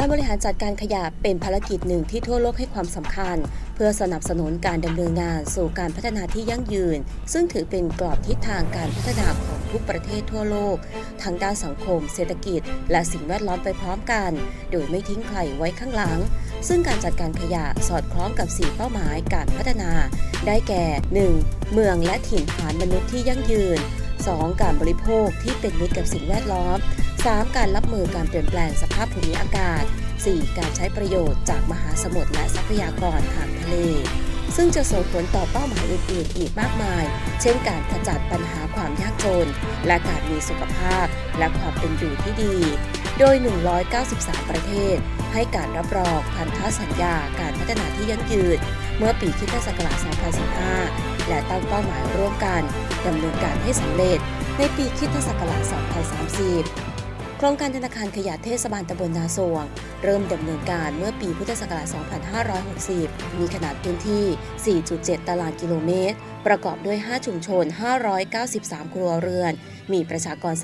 การบริหารจัดการขยะเป็นภารกิจหนึ่งที่ทั่วโลกให้ความสำคัญ เพื่อสนับสนุนการดำเนินงานสู่การพัฒนาที่ยั่งยืน ซึ่งถือเป็นกรอบทิศทางการพัฒนาของทุกประเทศทั่วโลก ทั้งด้านสังคม เศรษฐกิจ และสิ่งแวดล้อมไปพร้อมกัน โดยไม่ทิ้งใครไว้ข้างหลัง ซึ่งการจัดการขยะสอดคล้องกับ 4 เป้าหมายการพัฒนา ได้แก่ 1. เมืองและถิ่นฐานมนุษย์ที่ยั่งยืน 2. การบริโภคที่เป็นมิตรกับสิ่งแวดล้อม 3. การรับมือการเปลี่ยนแปลงสภาพภูมิอากาศ 4. การใช้ประโยชน์จากมหาสมุทรและทรัพยากรทางทะเล ซึ่งจะส่งผลต่อเป้าหมายอื่นๆ อีกมากมาย เช่นการขจัดปัญหาความยากจน และการมีสุขภาพ และความเป็นอยู่ที่ดี โดย 193 ประเทศ ให้การรับรองพันธสัญญาการพัฒนาที่ยั่งยืนเมื่อปีคริสตศักราช2015 และตั้งเป้าหมายร่วมกันดำเนินการให้สำเร็จในปีคริสตศักราช2030 โครงการธนาคารขยะเทศบาลตำบลนาสวง เริ่มดำเนินการเมื่อปีพุทธศักราช 2560 มีขนาดพื้นที่ 4.7 ตารางกิโลเมตร ประกอบด้วย 5 ชุมชน 593 ครัวเรือน มีประชากร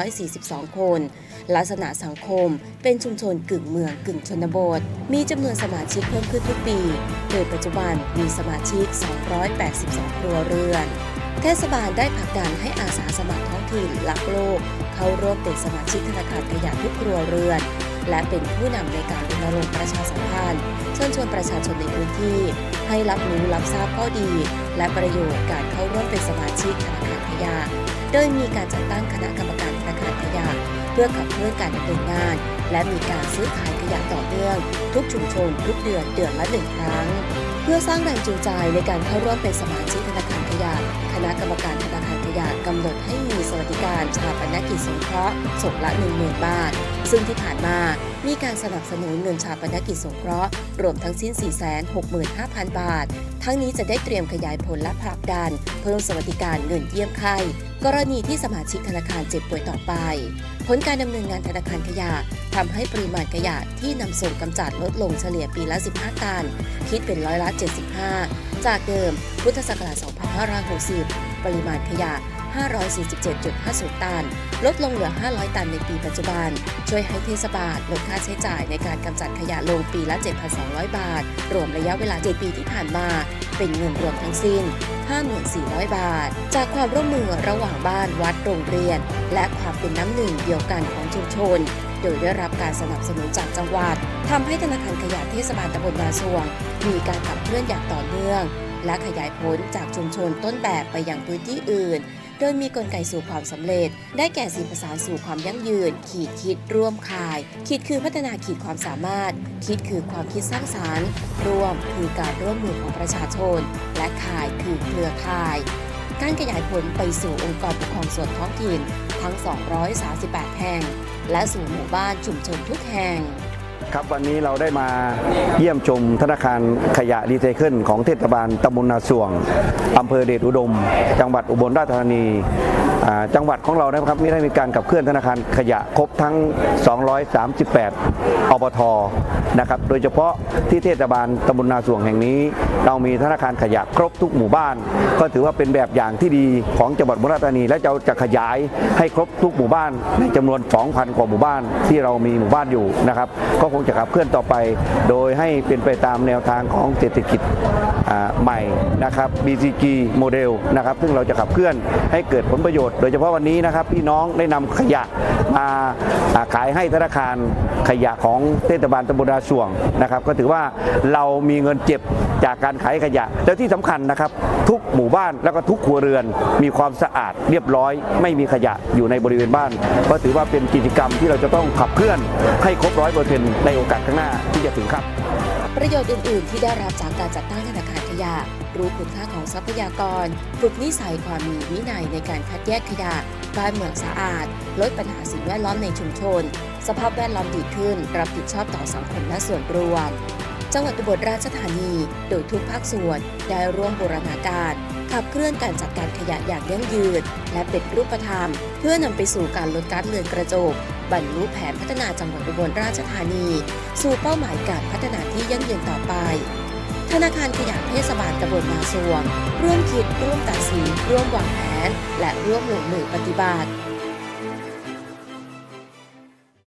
3,142 คน ลักษณะสังคมเป็นชุมชนกึ่งเมืองกึ่งชนบท มีจำนวนสมาชิกเพิ่มขึ้นทุกปี โดยปัจจุบันมีสมาชิก 282 ครัวเรือน เทศบาลได้ผลักดันให้อาสาสมัครท้องถิ่นรักโลก เข้าร่วมเป็นสมาชิกธนาคารขยะทุกครัวเรือน และเป็นผู้นำในการรณรงค์ประชาสัมพันธ์เชิญชวนประชาชนในพื้นที่ ให้รับรู้รับทราบข้อดี และประโยชน์การเข้าร่วมเป็นสมาชิกธนาคารขยะ โดยมีการจัดตั้งคณะกรรมการธนาคารขยะ เพื่อขับเคลื่อนการดำเนินงาน และมีการซื้อขายขยะต่อเนื่อง ทุกชุมชนทุกเดือนเดือนละหนึ่งครั้ง เพื่อสร้างแรงจูงใจในการเข้าร่วมเป็นสมาชิกธนาคาร ขยะคณะกรรมการธนาคาร ขยะกำหนดให้มีสวัสดิการชาปนกิจสงเคราะห์ศพละ 10,000 บาท ซึ่งที่ผ่านมามีการสนับสนุนเงินชาปนกิจสงเคราะห์รวมทั้งสิ้น 465,000 บาท ทั้งนี้จะได้เตรียมขยายผลและผลักดัน เพิ่มสวัสดิการเงินเยี่ยมไข้กรณีที่สมาชิกธนาคารเจ็บป่วยต่อไป ผลการดำเนินงานธนาคารขยะทำให้ปริมาณขยะที่นำส่งกำจัดลดลงเฉลี่ยปีละ 15 ตัน คิดเป็นร้อยละ 75 จากเดิม พุทธศักราช 2560 ปริมาณขยะ 547.50 ตัน ลดลงเหลือ 500 ตันในปีปัจจุบัน ช่วยให้เทศบาลลดค่าใช้จ่ายในการกำจัดขยะลงปีละ 7,200 บาท รวมระยะเวลา 7 ปีที่ผ่านมา เป็นเงินรวมทั้งสิ้น 54,000 บาท จากความร่วมมือระหว่างบ้านวัดโรงเรียน และความเป็นน้ำหนึ่งเดียวกันของชุมชนโดยได้รับการสนับสนุนจากจังหวัดทำให้ธนาคารขยะเทศบาลตำบลนาสวง มีการขับเคลื่อนอย่างต่อเนื่อง และขยายผลจากชุมชนต้นแบบไปยังพื้นที่อื่น โดยมีกลไกสู่ความสำเร็จ ได้แก่สีประสานสู่ความยั่งยืน ขีดคิดร่วมขาย ขีดคือพัฒนาขีดความสามารถ คิดคือความคิดสร้างสารรค์ ร่วมคือการร่วมมือของประชาชน และขายคือเครือข่าย การขยายผลไปสู่องค์กรปกครองส่วนท้องถิ่นทั้ง 238 แห่ง และสู่หมู่บ้านชุมชนทุกแห่ง ครับวันนี้เราได้มาเยี่ยมชมธนาคารขยะรีไซเคิลของเทศบาลตำบลนาสวงอำเภอเดชอุดม จังหวัดอุบลราชธานีจังหวัดของเรานะครับมีได้มีการกับเคลื่อนธนาคารขยะครบทั้ง 238 อบท นะครับโดยเฉพาะที่เทศบาลตำบลนาสวงแห่งนี้ เรามีธนาคารขยะครบทุกหมู่บ้าน ก็ถือว่าเป็นแบบอย่างที่ดีของจังหวัดอุบลราชธานีและเราจะขยายให้ครบทุกหมู่บ้านในจำนวน 2,000 กว่าหมู่บ้านที่เรามีหมู่บ้านอยู่นะครับก็คงจะขับเคลื่อนต่อไป โดยให้เป็นไปตามแนวทางของเศรษฐกิจใหม่นะครับ BCG โมเดลนะครับซึ่งเราจะขับเคลื่อนให้เกิดผลประโยชน์ โดยเฉพาะวันนี้นะครับพี่น้องได้นำขยะมาอ่าขายให้ธนาคารขยะของเทศบาลตำบลนาทรวงนะครับ ก็ถือว่าเรามีเงินเจ็บจากการขายขยะ แล้วที่สำคัญนะครับ ทุกหมู่บ้านแล้วก็ทุกครัวเรือนมีความสะอาดเรียบร้อย ไม่มีขยะอยู่ในบริเวณบ้าน ก็ถือว่าเป็นกิจกรรมที่เราจะต้องขับเคลื่อนให้ครบร้อยเปอร์เซ็นต์ในโอกาสข้างหน้าที่จะถึงครับ ประโยชน์อื่น ๆ ที่ได้รับจากการจัดตั้งธนาคาร ยะ รู้คุณค่าของทรัพยากร ฝึกนิสัยความมีวินัยในการคัดแยกขยะ บ้านเมืองสะอาด ลดปัญหาสิ่งแวดล้อมในชุมชน สภาพแวดล้อมดีขึ้น รับผิดชอบต่อสังคมและส่วนรวม จังหวัดอุบลราชธานี โดยทุกภาคส่วนได้ร่วมบูรณาการขับเคลื่อนการจัดการขยะอย่างยั่งยืน และเป็นรูปธรรม เพื่อนำไปสู่การลดกาซเรือนกระจกบรรลุแผนพัฒนาจังหวัดอุบลราชธานี สู่เป้าหมายการพัฒนาที่ยั่งยืนต่อไป ธนาคารขยะเทศบาลตำบลนาสวง ร่วมคิดร่วมตัดสินร่วมวางแผน และร่วมลงมือปฏิบัติ